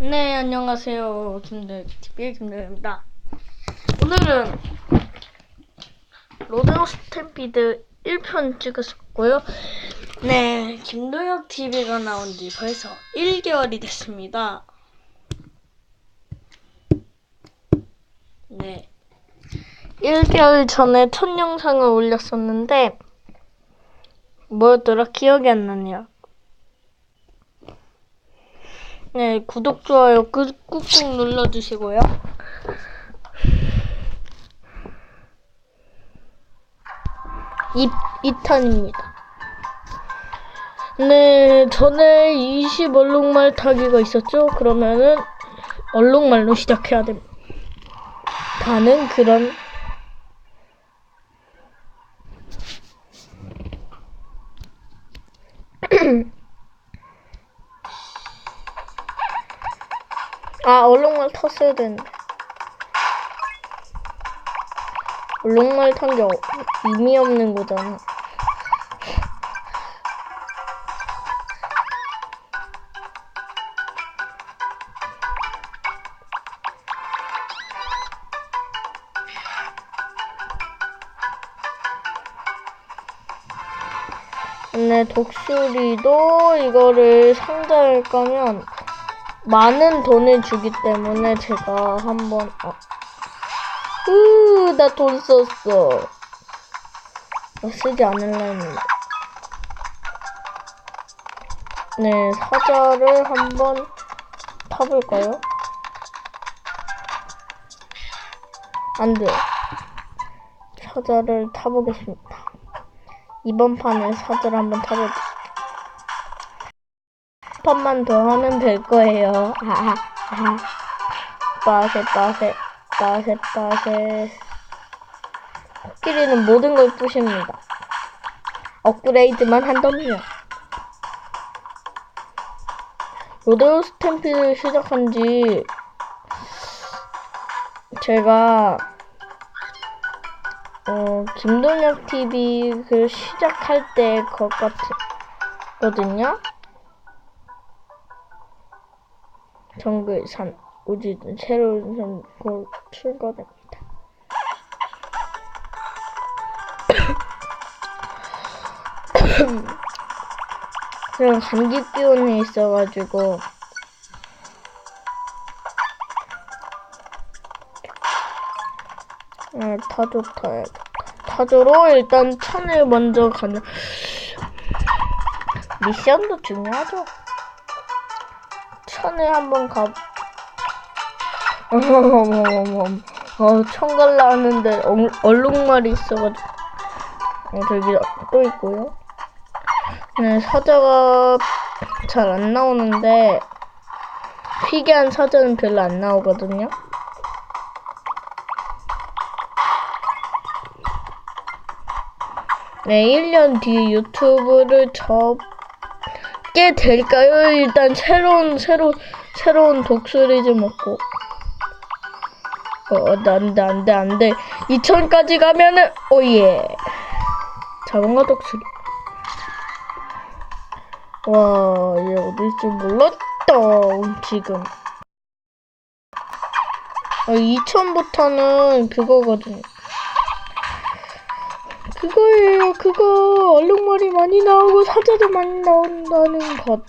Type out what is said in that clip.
네, 안녕하세요. 김대, TV의 김대입니다. 오늘은 로데오 스탬피드 1편 찍었었고요. 네, 김도혁 TV가 나온 지 벌써 1개월이 됐습니다. 네. 1개월 전에 첫 영상을 올렸었는데, 뭐였더라? 기억이 안 나네요. 네, 구독, 좋아요 꾹, 꾹꾹 눌러주시고요. 이, 2탄입니다. 네, 전에 20 얼룩말 타기가 있었죠? 그러면은 얼룩말로 시작해야 됩니다. 다는 그런 아 얼룩말 탔어야 되는데 얼룩말 탄 게 의미 없는 거잖아. 근데 독수리도 이거를 상자에 까면 많은 돈을 주기 때문에 제가 한번 어. 으, 나 돈 썼어. 나 쓰지 않을라 했는데. 네, 사자를 한번 타볼까요? 안 돼. 사자를 타보겠습니다. 이번 판에 사자를 한번 타볼게요. 한 판만 더 하면 될 거예요. 하하, 하하. 빠세, 빠세, 빠세, 빠세. 코끼리는 모든 걸 부십니다. 업그레이드만 한다면요. 로데오 스탬피를 시작한 지 제가 어, 김동혁 TV 그 시작할 때것 같거든요. 정글 산 우지든 새로운 선거 출거됩니다. 그냥 감기 기운이 있어가지고 아, 타조 타야겠다. 타조로 일단 천을 먼저 가는 미션도 중요하죠. 천에 한번 가. 어, 천 갈라 하는데 얼- 얼룩말이 있어가지고. 어, 저기 또 있고요. 네, 사자가 잘 안 나오는데 희귀한 사자는 별로 안 나오거든요. 네, 1년 뒤에 유튜브를 접 게 될까요? 일단 새로운 새로운 새로운 독수리 좀 먹고. 어, 안돼 안돼 안돼. 2천까지 가면은 오예. 자동화 독수리. 와 얘 어딜 줄 몰랐다 지금. 어, 2천부터는 그거거든 그거예요. 그거 얼룩말이 많이 나오고 사자도 많이 나온다는 것